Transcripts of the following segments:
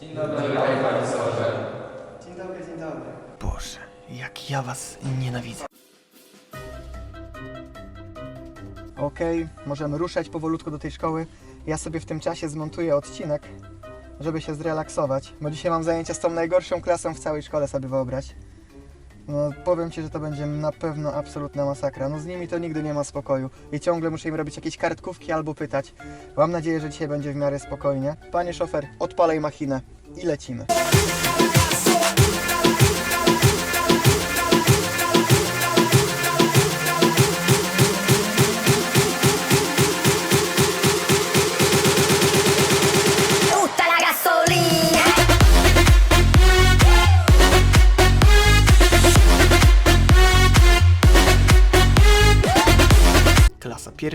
Dzień dobry, panie profesorze. Dzień dobry, dzień dobry. Boże, jak ja was nienawidzę. Okej, możemy ruszać powolutku do tej szkoły. Ja sobie w tym czasie zmontuję odcinek, żeby się zrelaksować, bo dzisiaj mam zajęcia z tą najgorszą klasą w całej szkole, sobie wyobraź. No, powiem Ci, że to będzie na pewno absolutna masakra. No z nimi to nigdy nie ma spokoju i ciągle muszę im robić jakieś kartkówki albo pytać. Mam nadzieję, że dzisiaj będzie w miarę spokojnie. Panie szofer, odpalaj machinę i lecimy.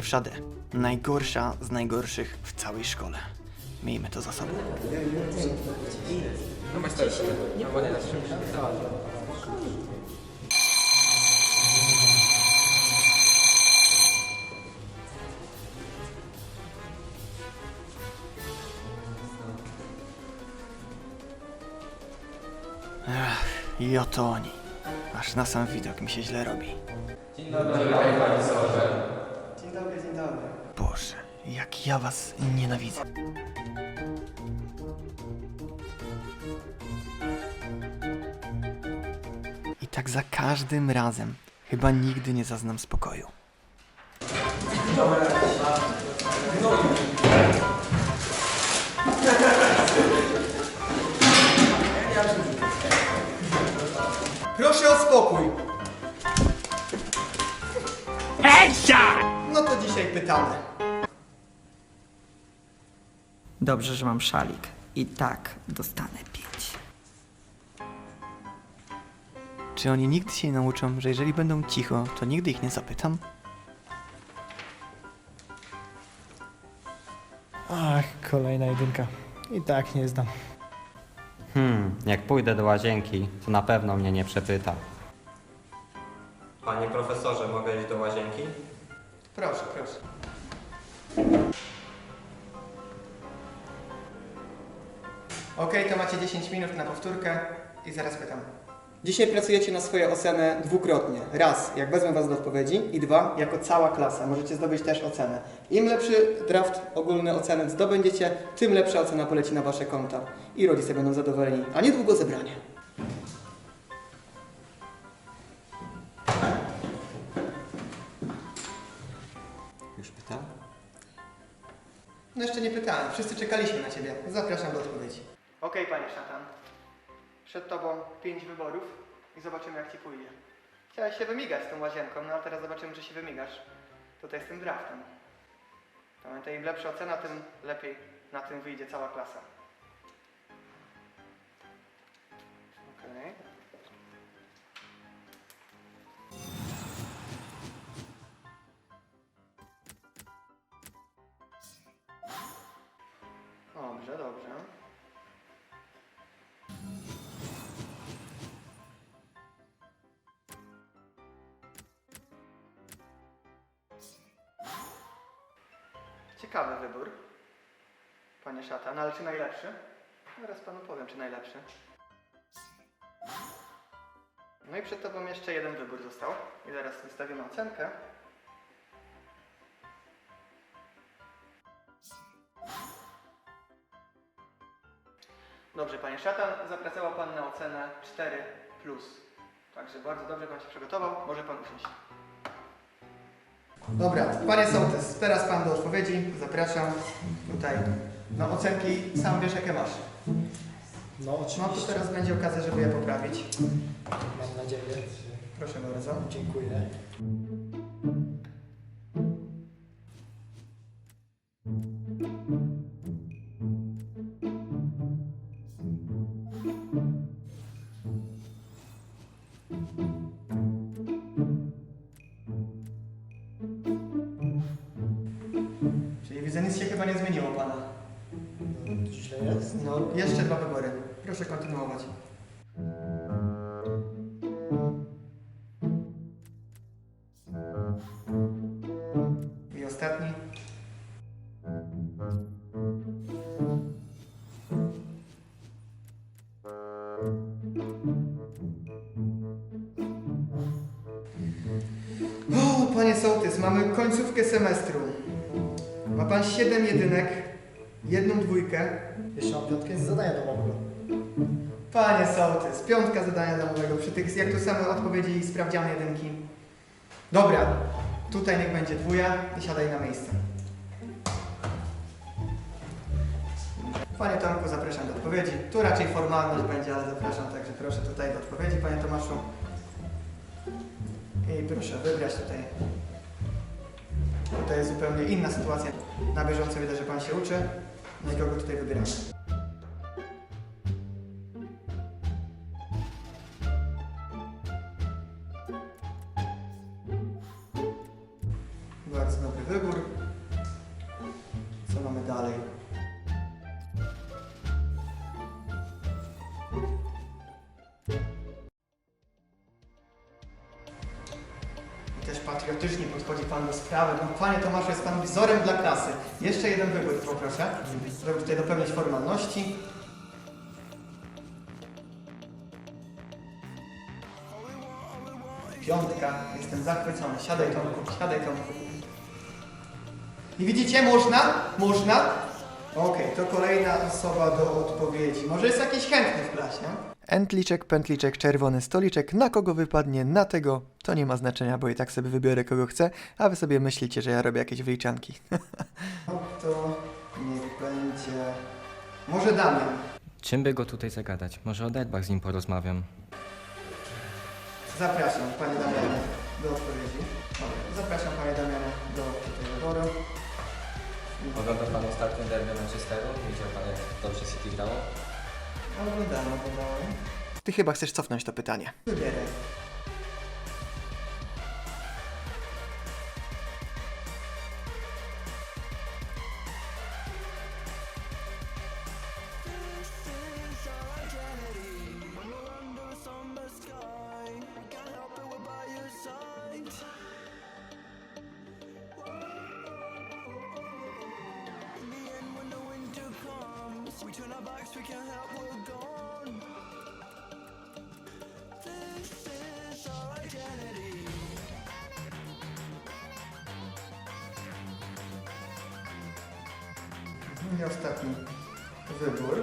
Pierwsza D. Najgorsza z najgorszych w całej szkole. Miejmy to za sobą. Czymś. I oto oni. Aż na sam widok mi się źle robi. Dzień dobry, panie profesorze. Dzień dobry, dzień dobry. Boże, jak ja was nienawidzę. I tak za każdym razem. Chyba nigdy nie zaznam spokoju. Proszę o spokój. No to dzisiaj pytamy. Dobrze, że mam szalik. I tak dostanę pięć. Czy oni nigdy się nie nauczą, że jeżeli będą cicho, to nigdy ich nie zapytam? Ach, kolejna jedynka. I tak nie zdam. Hmm, jak pójdę do łazienki, to na pewno mnie nie przepyta. Panie profesorze, mogę iść do łazienki? Proszę, proszę. Okej, to macie 10 minut na powtórkę i zaraz pytam. Dzisiaj pracujecie na swoje ocenę dwukrotnie. Raz, jak wezmę Was do odpowiedzi i dwa, jako cała klasa. Możecie zdobyć też ocenę. Im lepszy draft ogólny oceny zdobędziecie, tym lepsza ocena poleci na Wasze konta. I rodzice będą zadowoleni, a niedługo zebranie. Pytałem. Wszyscy czekaliśmy na Ciebie. Zapraszam do odpowiedzi. Okej, Panie Szatan. Przed Tobą pięć wyborów i zobaczymy, jak Ci pójdzie. Chciałeś się wymigać z tą łazienką, no a teraz zobaczymy, czy się wymigasz. Tutaj z tym draftem. Pamiętaj, im lepsza ocena, tym lepiej na tym wyjdzie cała klasa. Dobrze, dobrze. Ciekawy wybór, panie Szatan, ale czy najlepszy? Zaraz panu powiem, czy najlepszy. No i przed tobą jeszcze jeden wybór został. I zaraz wystawimy ocenkę. Dobrze, panie Szatan, zapracował pan na ocenę 4. Także bardzo dobrze pan się przygotował, może pan usiąść. Dobra, panie sołtys, teraz pan do odpowiedzi. Zapraszam tutaj. No ocenki sam wiesz jakie masz. No No oczywiście. to teraz będzie okazja, żeby je poprawić. Mam nadzieję. Proszę bardzo. Dziękuję. Czyli widzę, nic się chyba nie zmieniło pana. Źle jest? No, jeszcze dwa wybory. Proszę kontynuować. I ostatni. Thank you. Mamy końcówkę semestru. Ma pan 7 jedynek, jedną dwójkę. Jeszcze mam piątkę z zadania domowego. Panie sołtys, piątka zadania domowego przy tych jak tu same odpowiedzi i sprawdziane jedynki. Dobra, tutaj niech będzie dwuja i siadaj na miejsce. Panie Tomku, zapraszam do odpowiedzi. Tu raczej formalność będzie, ale zapraszam, także proszę tutaj do odpowiedzi, panie Tomaszu. I proszę wybrać tutaj. Tutaj jest zupełnie inna sytuacja. Na bieżąco widać, że pan się uczy. No i kogo tutaj wybieramy? Bardzo dobry wybór. Co mamy dalej? Podchodzi Pan do sprawy. No, Panie Tomaszu, jest Pan wzorem dla klasy. Jeszcze jeden wybór poproszę, żeby tutaj dopełnić formalności. Piątka. Jestem zachwycony. Siadaj Tomku, siadaj Tomku. I widzicie, można? Można? Okej, to kolejna osoba do odpowiedzi. Może jest jakiś chętny w klasie? Entliczek, pętliczek, czerwony stoliczek. Na kogo wypadnie, na tego. To nie ma znaczenia, bo i tak sobie wybiorę kogo chcę, a wy sobie myślicie, że ja robię jakieś wyliczanki. no to niech będzie... Może Damian. Czym by go tutaj zagadać? Może o deadbach z nim porozmawiam. Zapraszam Panie Damianie do odpowiedzi. Dobra, Zapraszam Panie Damianie do tutaj wyboru. Oglądał Pan ostatnio derby Manchesteru? Widział Pan jak dobrze City grało? Oglądamy, oglądamy. Ty chyba chcesz cofnąć to pytanie. Wybieraj. I ostatni wybór.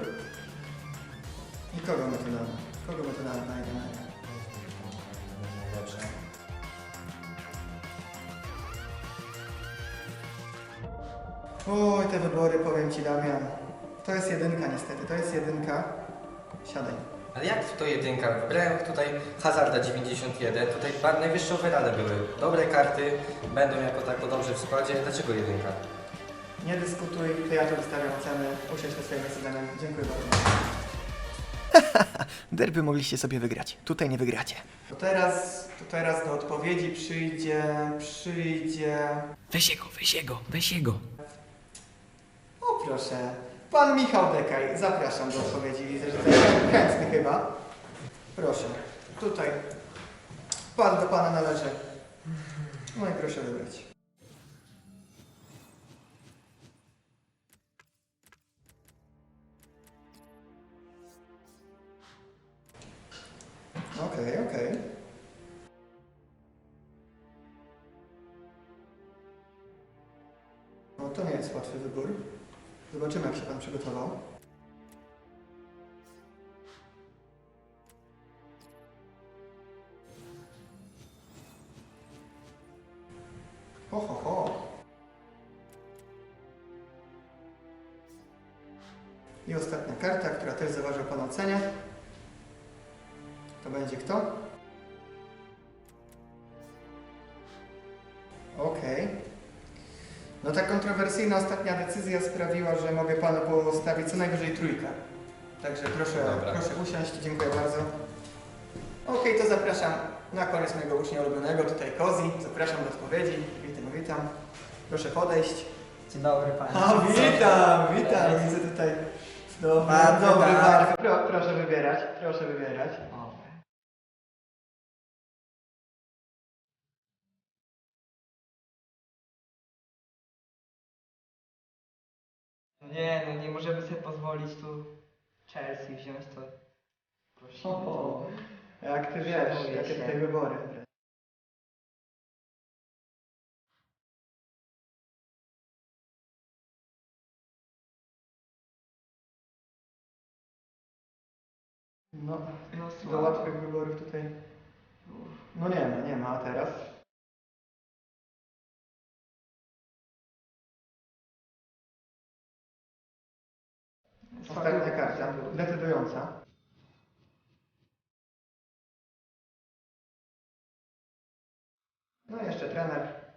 I kogo my tu damy? Kogo my tu damy, panie Damianie? Oj, te wybory, powiem Ci Damian. To jest jedynka niestety, to jest jedynka. Siadaj. Ale jak to jedynka? Wybrałem tutaj Hazarda 91, tutaj ba- najwyższe overale były. Dobre karty, będą jako tako dobrze w składzie. Dlaczego jedynka? Nie dyskutuj, to ja tu wystawiam oceny. Usiądź na swoim Damian. Dziękuję bardzo. Derby mogliście sobie wygrać. Tutaj nie wygracie. To teraz, to teraz do odpowiedzi przyjdzie, przyjdzie... Weź jego, weź jego, weź jego. O proszę, pan Michał Dekaj, zapraszam do odpowiedzi. Widzę, że chętny chyba. Proszę, tutaj. Pan do pana należy. No i proszę wybrać. Okej, okej. No to nie jest łatwy wybór. Zobaczymy, jak się Pan przygotował. Ho, ho, ho. I ostatnia karta, która też zaważył Pan ocenie. To będzie kto? Okej. No ta kontrowersyjna ostatnia decyzja sprawiła, że mogę panu postawić co najwyżej trójkę. Także proszę, Dobra. proszę usiąść, dziękuję bardzo. Okej, to zapraszam na koniec mojego ucznia ulubionego, tutaj Kozi. Zapraszam do odpowiedzi. Witam, witam. Proszę podejść. Dzień dobry panie. A, witam, witam. Widzę tutaj dobry, Bardzo dobry tak. Mark. Pro, proszę wybierać, proszę wybierać. No nie, no nie możemy sobie pozwolić tu Chelsea wziąć, to prosimy. O, jak ty wiesz, Szanuję jakie tutaj wybory. No, No do łatwych wyborów tutaj. No nie ma, nie ma, a teraz? Ostatnia karta, decydująca. No i jeszcze trener.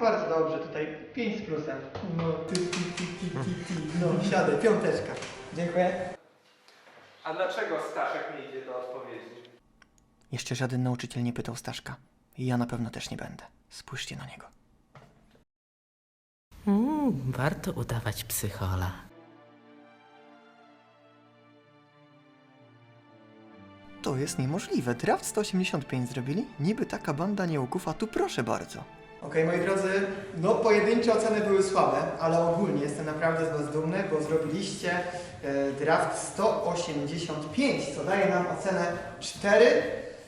Bardzo dobrze, tutaj 5 z plusem. No, ty, ty, ty, ty, ty, ty. No, siadaj, piąteczka. Dziękuję. A dlaczego Staszek nie idzie do odpowiedzi? Jeszcze żaden nauczyciel nie pytał Staszka. I ja na pewno też nie będę. Spójrzcie na niego. Mm, warto udawać psychola. To jest niemożliwe. Draft 185 zrobili? Niby taka banda nieuków, a tu proszę bardzo. Okej, moi drodzy, no pojedyncze oceny były słabe, ale ogólnie jestem naprawdę z Was dumny, bo zrobiliście e, draft 185, co daje nam ocenę 4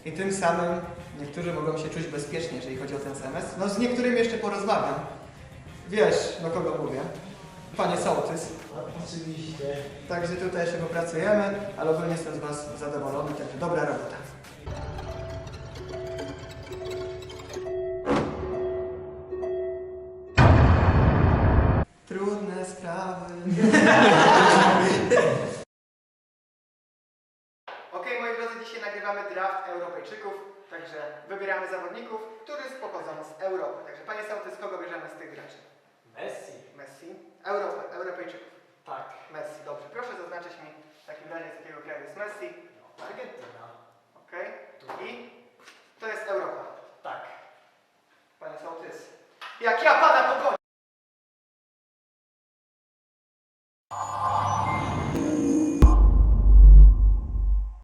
i tym samym niektórzy mogą się czuć bezpiecznie, jeżeli chodzi o ten semestr. No z niektórymi jeszcze porozmawiam. Wiesz, do kogo mówię? Panie Sołtys. Oczywiście. Także tutaj się popracujemy, ale ogólnie jestem z Was zadowolony, także dobra robota. To jest Europa.